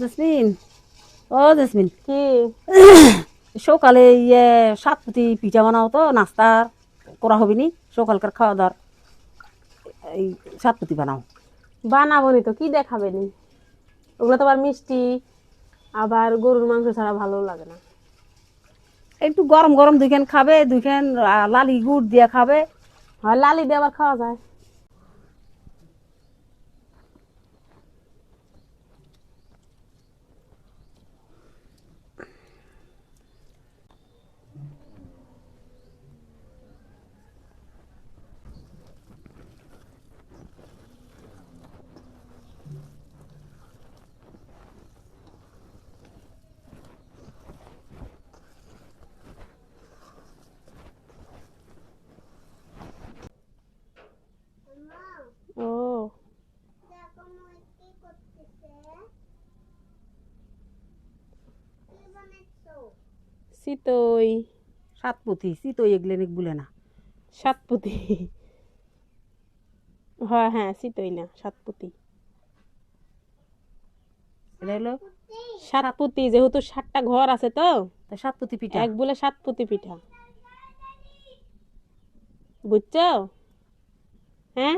Jasmine? ও jasmine. কি? সকালে ইয়ে সাতপুতি পিঠা বানাও তো নাস্তা করা হবে নি সকালকার খাওয়া দাওয়ার। এই সাতপুতি বানাও। বানাবো নি তো কি দেখাবে নি ওগুলো তো আবার মিষ্টি আবার গরুর মাংস ছাড়া ভালো লাগে না। একটু গরম গরম দুইখান খাবে দুইখান লালি গুড় দিয়ে খাবে। হয় লালি দিয়ে আবার খাওয়া যায় ও চিতই সাতপুতি চিতই এগুলো নিক বলে না। সাতপুতি হ্যাঁ হ্যাঁ চিতই না সাতপুতি এটা হলো সাতপুতি যেহেতু সাতটা ঘর আছে তো। তা সাতপুতি পিঠা। এক বলে সাতপুতি পিঠা। বুঝছ? হ্যাঁ?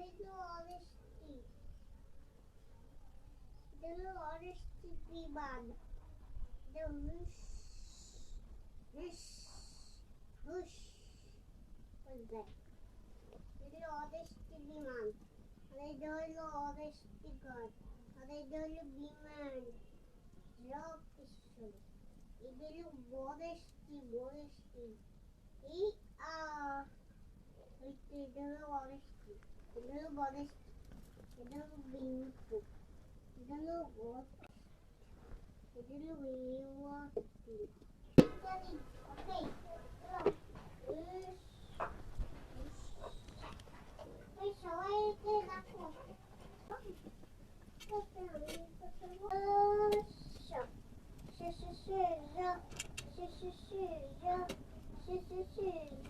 There is no honesty. There is no honesty man. The whoosh, whoosh, whoosh, was back. There is no honesty demand. There is no honesty God. There is no demand. Job is true. There is no honesty, honesty. He, ah, uh, there is no honesty. me dando bolas, me dando brinco, me dando o me dando língua. Ok, Pessoal, aí tem na conta. Nossa, se se se já, se se se já, se se se já.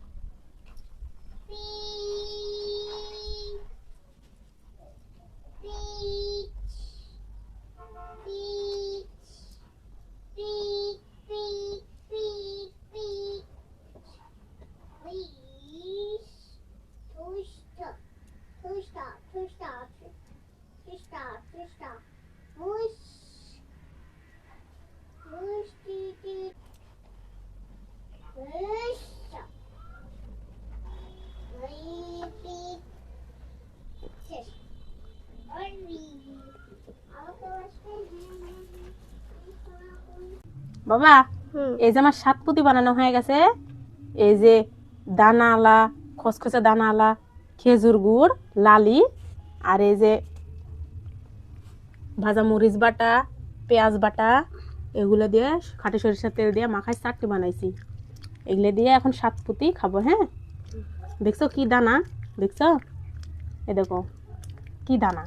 বাবা এই যে আমার সাতপুতি বানানো হয়ে গেছে এই যে দানালা খসখসে দানালা খেজুর গুড় লালি আর এই যে ভাজা মরিচ বাটা পেঁয়াজ বাটা এগুলো দিয়ে খাটি সরিষার তেল দিয়ে মাখাই চাটনি বানাইছি। এগুলো দিয়ে এখন সাতপুতি খাব হ্যাঁ? দেখছ কি দানা? দেখছ? এ দেখো কি দানা?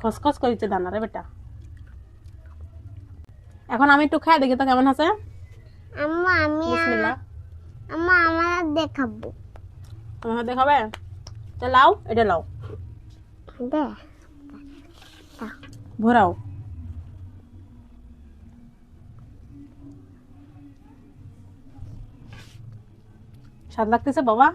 খসখস করেছে দানা রে বেটা। এখন আমি একটু খাই দেখি তো কেমন আছে। আম্মা আমি আম্মা আমার দেখাবো। তুমি হাতে খাবে তো লাও এটা লাও। দে। ভরাও স্বাদ লাগতেছে বাবা